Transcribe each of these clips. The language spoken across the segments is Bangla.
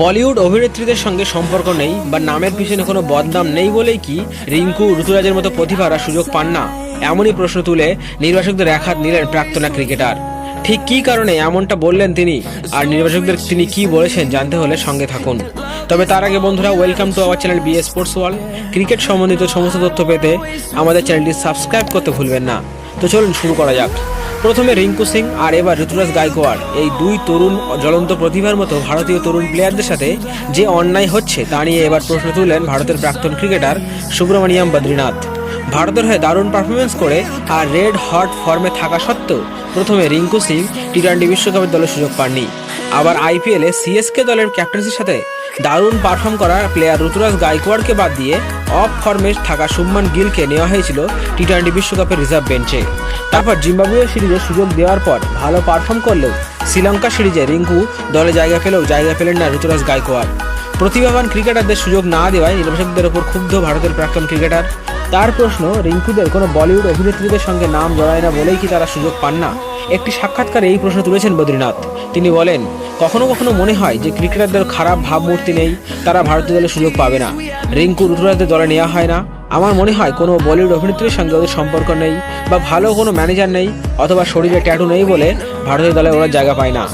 বলিউড অভিনেত্রীদের সঙ্গে সম্পর্ক নেই বা নামের পিছনে কোনো বদনাম নেই বলেই কি রিঙ্কু, ঋতুরাজের মতো প্রতিভারা সুযোগ পান না? এমনই প্রশ্ন তুলে নির্বাচকদের এক হাত নিলেন প্রাক্তনা ক্রিকেটার। ঠিক কী কারণে এমনটা বললেন তিনি? আর নির্বাচকদের তিনি কি বলেছেন জানতে হলে সঙ্গে থাকুন। তবে তার আগে বন্ধুরা welcome to our channel B sports world cricket সম্বন্ধিত সমস্ত তথ্য পেতে আমাদের চ্যানেলটি সাবস্ক্রাইব করতে ভুলবেন না। তো চলুন শুরু করা যাক। প্রথমে রিঙ্কু সিং আর এবার ঋতুরাজ গায়কোয়াড়। এই দুই তরুণ জ্বলন্ত প্রতিভার মতো ভারতীয় তরুণ প্লেয়ারদের সাথে যে অন্যায় হচ্ছে তা নিয়ে এবার প্রশ্ন তুললেন ভারতের প্রাক্তন ক্রিকেটার সুব্রমণিয়াম বদ্রীনাথ। ভারতের হয়ে দারুণ পারফরমেন্স করে আর রেড হট ফর্মে থাকা সত্ত্বেও প্রথমে রিঙ্কু সিং টি টোয়েন্টি বিশ্বকাপের দলের সুযোগ পাননি। আবার আইপিএলে সিএসকে দলের ক্যাপ্টেন্সির সাথে দারুণ পারফর্ম করা প্লেয়ার ঋতুরাজ গায়কোয়াড়কে বাদ দিয়ে অফ ফর্মে থাকা শুভমান গিলকে নেওয়া হয়েছিল টি টোয়েন্টি বিশ্বকাপের রিজার্ভ বেঞ্চে তারপর জিম্বাবুয়ে সিরিজে সুযোগ দেওয়ার পর ভালো পারফর্ম করলেও শ্রীলঙ্কা সিরিজে রিঙ্কু দলে জায়গা পেলেও জায়গা পেলেন না ঋতুরাজ গায়কোয়াড়। প্রতিভাবান ক্রিকেটারদের সুযোগ না দেওয়ায় নির্বাচকদের ওপর ক্ষুব্ধ ভারতের প্রাক্তন ক্রিকেটার। তার প্রশ্ন, রিঙ্কুদের কোনো বলিউড অভিনেত্রীদের সঙ্গে নাম জড়ায় না বলেই কি তারা সুযোগ পান না? একটি সাক্ষাৎকারে এই প্রশ্ন তুলেছেন বদ্রীনাথ। তিনি বলেন, কখনো কখনো মনে হয় যে ক্রিকেটারদের খারাপ ভাবমূর্তি নেই, তারা ভারতীয় দলে সুযোগ পাবে না। রিঙ্কু ঋতুরাজদের দলে নেওয়া হয় না। আমার মনে হয় কোনো বলিউড অভিনেত্রীর সঙ্গে ওদের সম্পর্ক নেই বা ভালো কোনো ম্যানেজার নেই অথবা শরীরে ট্যাটু নেই বলে ভারতীয় দলে ওরা জায়গা পায় না।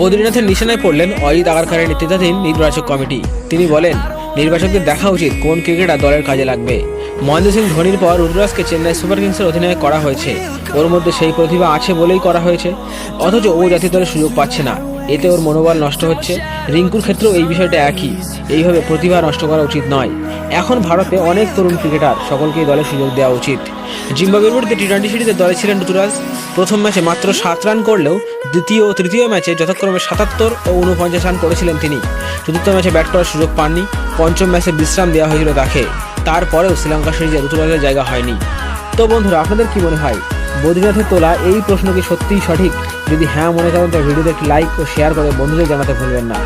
বদ্রীনাথের নিশানায় পড়লেন অজিত আগারকারের নেতৃত্বাধীন নির্বাচক কমিটি। তিনি বলেন, নির্বাচকদের দেখা উচিত কোন ক্রিকেটার দলের কাজে লাগবে। মহেন্দ্র সিং ধোনির পর রুদ্রাজকে চেন্নাই সুপার কিংসের অধিনায়ক করা হয়েছে। ওর মধ্যে সেই প্রতিভা আছে বলেই করা হয়েছে। অথচ ও জাতীয় দলের সুযোগ পাচ্ছে না। এতে ওর মনোবল নষ্ট হচ্ছে। রিঙ্কুর ক্ষেত্রেও এই বিষয়টা একই। এইভাবে প্রতিভা নষ্ট করা উচিত নয়। এখন ভারতে অনেক তরুণ ক্রিকেটার সকলকেই দলে সুযোগ দেওয়া উচিত। জিম্বাবুয়ের বিরুদ্ধে টি টোয়েন্টি সিরিজে দলে ছিলেন ঋতুরাজ প্রথম ম্যাচে মাত্র সাত রান করলেও দ্বিতীয় ও তৃতীয় ম্যাচে যথাক্রমে সাতাত্তর ও উনপঞ্চাশ রান করেছিলেন তিনি। চতুর্থ ম্যাচে ব্যাট করার সুযোগ পাননি। পঞ্চম ম্যাচে বিশ্রাম দেওয়া হয়েছিল তাকে। তারপরেও শ্রীলঙ্কা সিরিজে ঋতুরাজের জায়গা হয়নি। তো বন্ধুরা, আপনাদের কি মনে হয়? বদ্রীনাথের তোলা এই প্রশ্ন কি সত্যিই সঠিক? যদি হ্যাঁ মনে করেন তো ভিডিওতে একটি লাইক ও শেয়ার করে বন্ধুদের জানাতে ভুলবেন না।